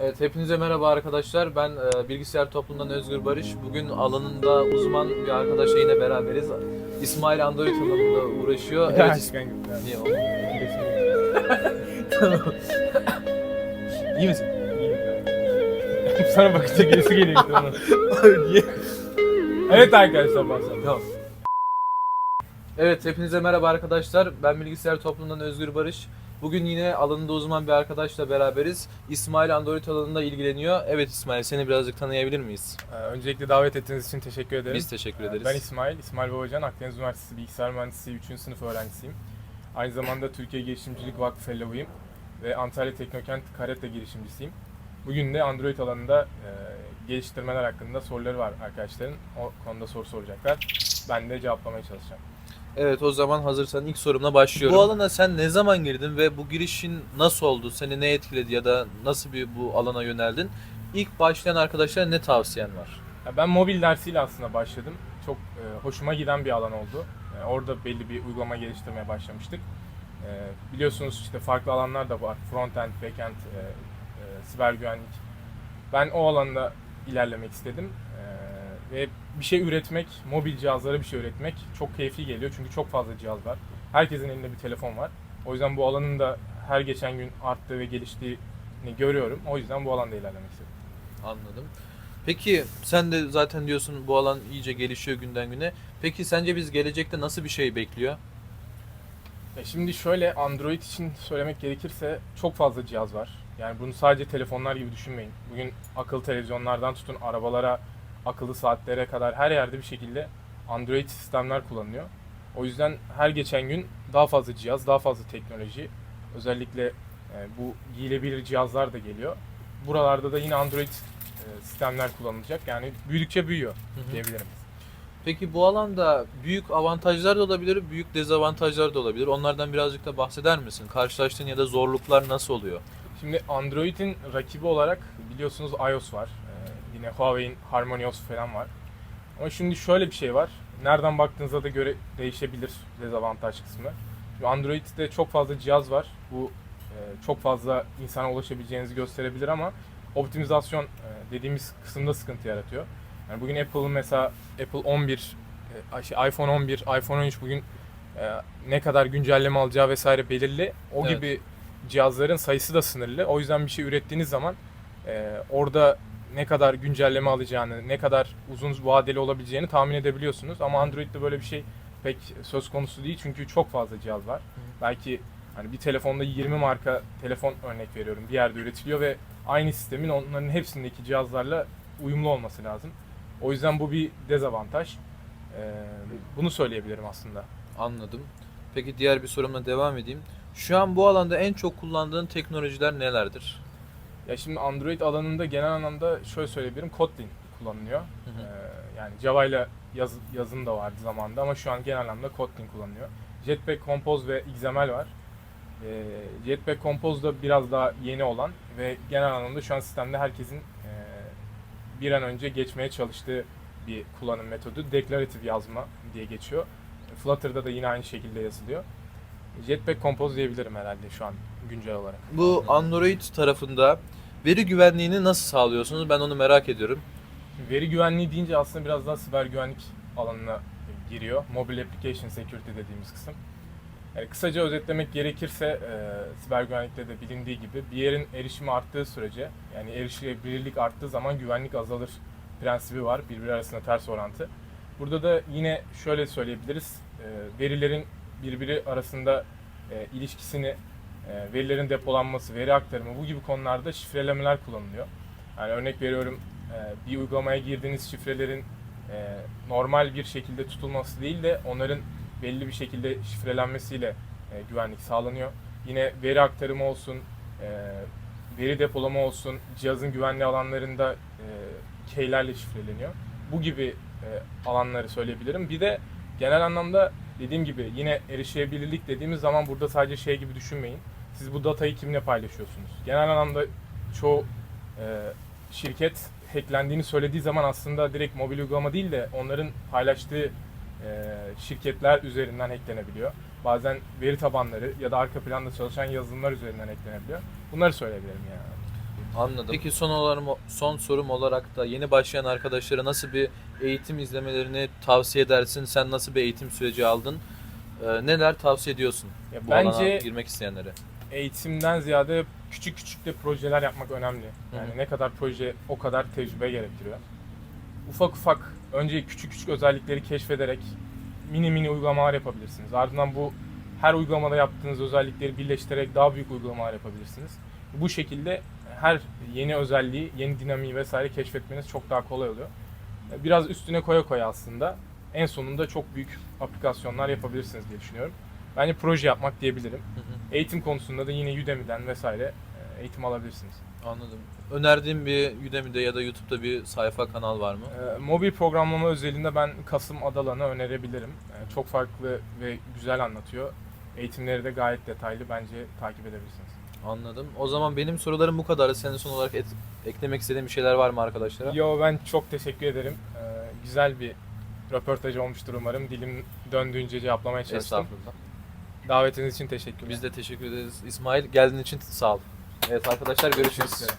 Evet, hepinize merhaba arkadaşlar. Ben e, Bilgisayar Toplum'dan Özgür Barış. Bugün alanında uzman bir arkadaşla yine beraberiz. İsmail Android alanında uğraşıyor. Evet. Niye oğlum? İyi misin? Sana bakınca birisi geliyor işte ona. Niye? Evet arkadaşlar başlayalım. Tamam. Evet, hepinize merhaba arkadaşlar. Ben Bilgisayar Toplum'dan Özgür Barış. Bugün yine alanında uzman bir arkadaşla beraberiz. İsmail Android alanında ilgileniyor. Evet İsmail, seni birazcık tanıyabilir miyiz? Ee, öncelikle davet ettiğiniz için teşekkür ederim. Biz teşekkür Ee, ederiz. Ben İsmail, İsmail Babacan, Akdeniz Üniversitesi Bilgisayar Mühendisliği 3. sınıf öğrencisiyim. Aynı zamanda Türkiye Girişimcilik Vakfı Fellow'uyum ve Antalya Teknokent Karate girişimcisiyim. Bugün de Android alanında e, geliştirmeler hakkında soruları var arkadaşların. O konuda soru soracaklar. Ben de cevaplamaya çalışacağım. Evet o zaman hazırsan ilk sorumla başlıyorum. Bu alana sen ne zaman girdin ve bu girişin nasıl oldu? Seni ne etkiledi ya da nasıl bir bu alana yöneldin? İlk başlayan arkadaşlara ne tavsiyen var? Ya ben mobil dersiyle aslında başladım. Çok e, hoşuma giden bir alan oldu. E, orada belli bir uygulama geliştirmeye başlamıştık. E, biliyorsunuz işte farklı alanlar da var. Frontend, backend, e, e, siber güvenlik. Ben o alanda ilerlemek istedim. E, ve bir şey üretmek, mobil cihazlara bir şey üretmek çok keyifli geliyor. Çünkü çok fazla cihaz var. Herkesin elinde bir telefon var. O yüzden bu alanın da her geçen gün arttığı ve geliştiğini görüyorum. O yüzden bu alanda ilerlemek istedim. Anladım. Peki sen de zaten diyorsun bu alan iyice gelişiyor günden güne. Peki sence biz gelecekte nasıl bir şey bekliyor? Ya şimdi şöyle Android için söylemek gerekirse çok fazla cihaz var. Yani bunu sadece telefonlar gibi düşünmeyin. Bugün akıllı televizyonlardan tutun arabalara, akıllı saatlere kadar her yerde bir şekilde Android sistemler kullanılıyor. O yüzden her geçen gün daha fazla cihaz, daha fazla teknoloji, özellikle e, bu giyilebilir cihazlar da geliyor. Buralarda da yine Android e, sistemler kullanılacak. Yani büyüdükçe büyüyor hı. diyebilirim. Peki bu alanda büyük avantajlar da olabilir, büyük dezavantajlar da olabilir. Onlardan birazcık da bahseder misin? Karşılaştığın ya da zorluklar nasıl oluyor? Şimdi Android'in rakibi olarak biliyorsunuz iOS var. Yine Huawei'in HarmonyOS falan var. Ama şimdi şöyle bir şey var. Nereden baktığınıza da göre değişebilir dezavantaj kısmı. Şimdi Android'de çok fazla cihaz var. Bu e, çok fazla insana ulaşabileceğinizi gösterebilir ama optimizasyon e, dediğimiz kısımda sıkıntı yaratıyor. Yani bugün Apple'ın mesela Apple 11, e, şey, iPhone 11, iPhone 13 bugün ne kadar güncelleme alacağı vesaire belirli. O Evet. gibi cihazların sayısı da sınırlı. O yüzden bir şey ürettiğiniz zaman orada ne kadar güncelleme alacağını, ne kadar uzun vadeli olabileceğini tahmin edebiliyorsunuz. Ama Android'de böyle bir şey pek söz konusu değil çünkü çok fazla cihaz var. Belki hani bir telefonda 20 marka telefon örnek veriyorum bir yerde üretiliyor ve aynı sistemin onların hepsindeki cihazlarla uyumlu olması lazım. O yüzden bu bir dezavantaj. E, bunu söyleyebilirim aslında. Anladım. Peki diğer bir sorumla devam edeyim. Şu an bu alanda en çok kullandığın teknolojiler nelerdir? Ya şimdi Android alanında genel anlamda şöyle söyleyebilirim. Kotlin kullanılıyor. hı. Ee, yani Java ile yaz, yazım da vardı zamanında ama şu an genel anlamda Kotlin kullanılıyor. Jetpack Compose ve XML var. Ee, Jetpack Compose da biraz daha yeni olan ve genel anlamda şu an sistemde herkesin e, bir an önce geçmeye çalıştığı bir kullanım metodu. Deklaratif yazma diye geçiyor. Flutter'da da yine aynı şekilde yazılıyor. Jetpack Compose diyebilirim herhalde şu an güncel olarak. Bu Android tarafında veri güvenliğini nasıl sağlıyorsunuz? Ben onu merak ediyorum. Veri güvenliği deyince aslında biraz daha siber güvenlik alanına giriyor. Mobile Application Security dediğimiz kısım. Yani kısaca özetlemek gerekirse e, siber güvenlikte de bilindiği gibi bir yerin erişimi arttığı sürece yani erişilebilirlik arttığı zaman güvenlik azalır prensibi var. Birbiri arasında ters orantı. Burada da yine şöyle söyleyebiliriz. E, verilerin birbiri arasında e, ilişkisini, e, verilerin depolanması, veri aktarımı bu gibi konularda şifrelemeler kullanılıyor. Yani örnek veriyorum e, bir uygulamaya girdiğiniz şifrelerin e, normal bir şekilde tutulması değil de onların belli bir şekilde şifrelenmesiyle e, güvenlik sağlanıyor. Yine veri aktarımı olsun, e, veri depolama olsun, cihazın güvenli alanlarında e, keylerle şifreleniyor. Bu gibi e, alanları söyleyebilirim. Bir de genel anlamda dediğim gibi yine erişebilirlik dediğimiz zaman burada sadece şey gibi düşünmeyin. Siz bu datayı kimle paylaşıyorsunuz? Genel anlamda çoğu e, şirket hacklendiğini söylediği zaman aslında direkt mobil uygulama değil de onların paylaştığı e, şirketler üzerinden hacklenebiliyor. Bazen veri tabanları ya da arka planda çalışan yazılımlar üzerinden hacklenebiliyor. Bunları söyleyebilirim yani. Anladım. Peki son olarak son sorum olarak da yeni başlayan arkadaşlara nasıl bir eğitim izlemelerini tavsiye edersin? Sen nasıl bir eğitim süreci aldın? Ee, neler tavsiye ediyorsun Ya bu alana bence girmek isteyenlere? eğitimden ziyade küçük küçük de projeler yapmak önemli. Yani Hı hı. ne kadar proje o kadar tecrübe gerektiriyor. Ufak ufak önce küçük küçük özellikleri keşfederek mini mini uygulamalar yapabilirsiniz. Ardından bu her uygulamada yaptığınız özellikleri birleştirerek daha büyük uygulamalar yapabilirsiniz. Bu şekilde her yeni özelliği, yeni dinamiği vesaire keşfetmeniz çok daha kolay oluyor. Biraz üstüne koya koya aslında en sonunda çok büyük aplikasyonlar yapabilirsiniz diye düşünüyorum. Bence proje yapmak diyebilirim. Hı hı. Eğitim konusunda da yine Udemy'den vesaire e, eğitim alabilirsiniz. Anladım. Önerdiğin bir Udemy'de ya da YouTube'da bir sayfa kanal var mı? E, mobil programlama özelinde ben Kasım Adalan'ı önerebilirim. E, çok farklı ve güzel anlatıyor. Eğitimleri de gayet detaylı bence takip edebilirsiniz. Anladım. O zaman benim sorularım bu kadar. Senin son olarak et- eklemek istediğin bir şeyler var mı arkadaşlara? Yo ben çok teşekkür ederim. E, güzel bir röportaj olmuştur umarım. Dilim döndüğünce cevaplamaya çalıştım. Estağfurullah. Davetiniz için teşekkürler. Biz de teşekkür ederiz. İsmail geldiğin için sağ ol. Evet arkadaşlar görüşürüz. Teşekkür ederim.